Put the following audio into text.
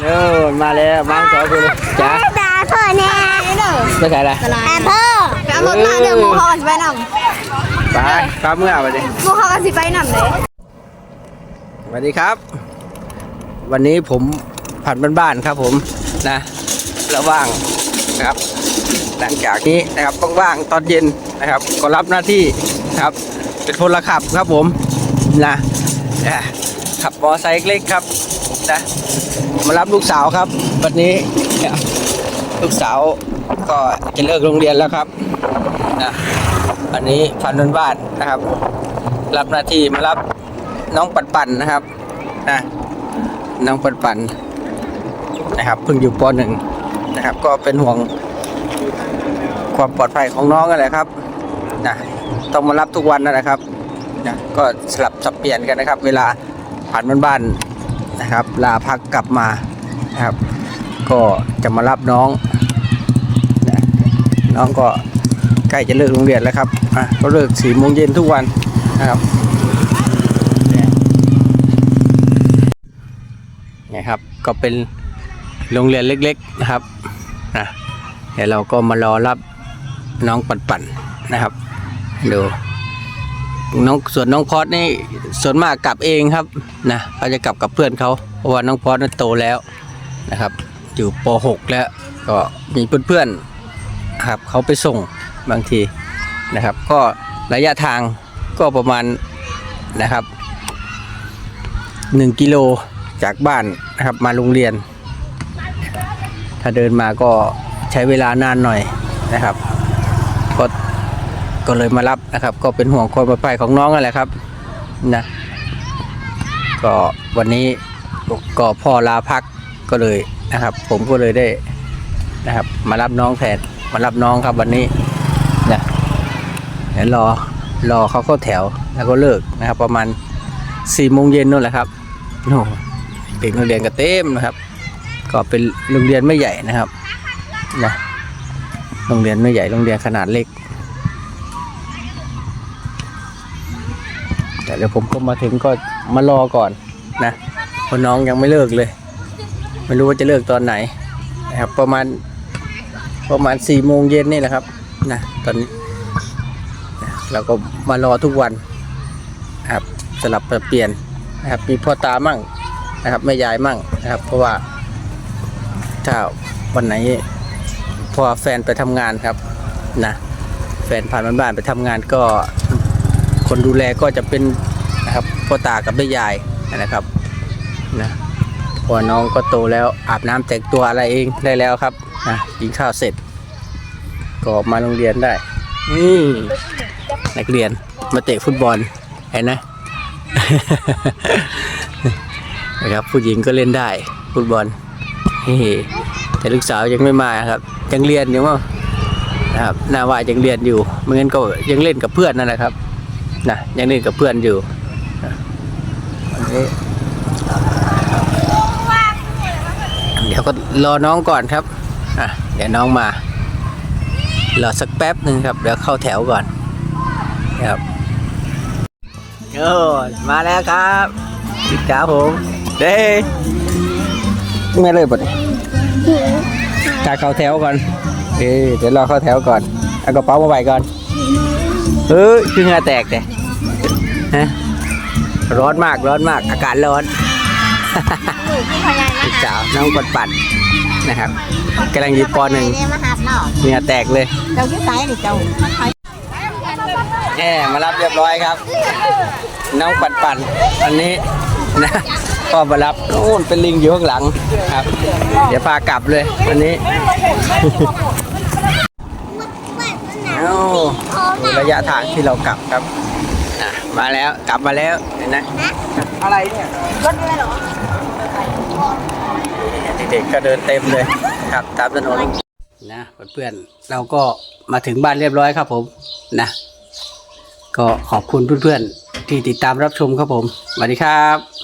เนิ่นมาแล้วมังสองคนจ้าด่าพ่อแน่เด้อไปขายอะไรด่าพ่อไปเอารถมาเด้อหมูเขากันสิไปนำไปปลาเมื่อวันนี้หมูเขากันสิไปนำเด้สวัสดีครับ วันนี้ผมผัดบ้านๆครับผมนะระว่างนะครับ หลังจากนี้นะครับว่างๆตอนเย็นนะครับ ก็รับหน้าที่นะครับ เป็นพลขับครับผมนะอะขับมอไซค์เล็กครับ นะมารับลูกสาวครับ วันนี้ลูกสาวก็จะเลิกโรงเรียนแล้วครับนะวันนี้พันธุ์บ้านนะครับ รับหน้าที่มารับน้องปันปันๆนะครับนะน้องปันปันๆนะครับเพิ่งอยู่ปหนึ่งนะครับ ก็เป็นห่วงความปลอดภัยของน้องกันแหละครับนะต้องมารับทุกวันนั่นแหละครับนะก็สลับสับเปลี่ยนกันนะครับ เวลาผ่านบ้านๆ นะครับ ลาพักกลับมานะครับ ก็จะมารับน้อง น้องก็ใกล้จะเลิกโรงเรียนแล้วครับอะก็เลิกสี่โมงเย็นทุกวันนะครับเนี่ยครับก็เป็นโรงเรียนเล็กๆนะครับนะเดี๋ยวเราก็มารอรับน้องปันปันๆนะครับดู น้องส่วนน้องพอดนี่ส่วนมากกลับเองครับนะเขาจะกลับกับเพื่อนเขาเพราะว่าน้องพอดนั้นโตแล้วนะครับ อยู่ป .6 แล้วก็มีเพื่อนๆครับเขาไปส่งบางทีนะครับ ก็ระยะทางก็ประมาณนะครับ1กิโลจากบ้านนะครับมาโรงเรียน ถ้าเดินมาก็ใช้เวลานานหน่อยนะครับก็ ก็เลยมารับนะครับ ก็เป็นห่วงความปลอดภัยของน้องนั่นแหละครับนะก็วันนี้ก็พ่อลาพักก็เลยนะครับ ผมก็เลยได้นะครับ มารับน้องแทนมารับน้องครับวันนี้นะเดี๋ยวรอรอเขาเข้าแถวแล้วก็เลิกนะครับ ประมาณสี่โมงเย็นนู่นแหละครับโอ้เด็กนักเรียนก็เต็มนะครับ ก็เป็นโรงเรียนไม่ใหญ่นะครับนะโรงเรียนไม่ใหญ่โรงเรียนขนาดเล็ก แต่เดี๋ยวผมก็มาถึงก็มารอก่อนนะเพราะน้องยังไม่เลิกเลย ไม่รู้ว่าจะเลิกตอนไหนนะครับประมาณประมาณสี่โมงเย็นนี่แหละครับนะตอนนี้นะเราก็มารอทุกวันนะครับสลับเปลี่ยนนะครับมีพ่อตามั่งนะครับแม่ยายมั่งนะครับ เพราะว่าถ้าวันไหนพอแฟนไปทำงานครับนะแฟนผ่านบ้านๆไปทำงานก็ คนดูแลก็จะเป็นนะครับพ่อตากับแม่ยายนะครับนะพอน้องก็โตแล้วอาบน้ำแต่งตัวอะไรเองได้แล้วครับนะกินข้าวเสร็จ ก็มาโรงเรียนได้นี่นักเรียนมาเตะฟุตบอลเห็นไหมนะครับผู้หญิงก็เล่นได้ฟุตบอลเฮ้แต่ลูกสาวยังไม่มาครับยังเรียนอยู่มั้งนะครับน่าว่ายังเรียนอยู่ไม่งั้นก็ยังเล่นกับเพื่อนนั่นแหละครับ นะยังเล่นกับเพื่อนอยู่นะวันนี้เดี๋ยวก็รอน้องก่อนครับอะเดี๋ยวน้องมารอสักแป๊บหนึ่งครับเดี๋ยวเข้าแถวก่อนครับโอ้มาแล้วครับสิจ้าผมเด้ไม่เลยปะเนี่ยถ้าเข้าแถวก่อนเอ้ยเดี๋ยวรอเข้าแถวก่อนเอากระเป๋ามาไว้ก่อน เฮ้ยคือเหงาแตกแต่ฮะร้อนมากร้อนมาก อากาศร้อนลูกสาวน้องปัดปัดนะครับกำลังอยู่ปหนึ่งมาหาเนาะเหงื่อแตกเลยเจ้าชื่อไสนี่เจ้าแหมมารับเรียบร้อยครับ น้องปัดปันอันนี้นะก็มารับนู่นเป็นลิงอยู่ข้างหลังครับ เดี๋ยวพากลับเลยวันนี้ เอ้าดู ระยะทางที่เรากลับครับอะมาแล้วกลับมาแล้วเห็นไหมอะไรเนี่ย รถอะไรเหรอเด็กๆก็เดินเต็มเลยครับตามถนนนะเพื่อนๆเราก็มาถึงบ้านเรียบร้อยครับผมนะ ก็ขอบคุณเพื่อนๆที่ติดตามรับชมครับผมสวัสดีครับ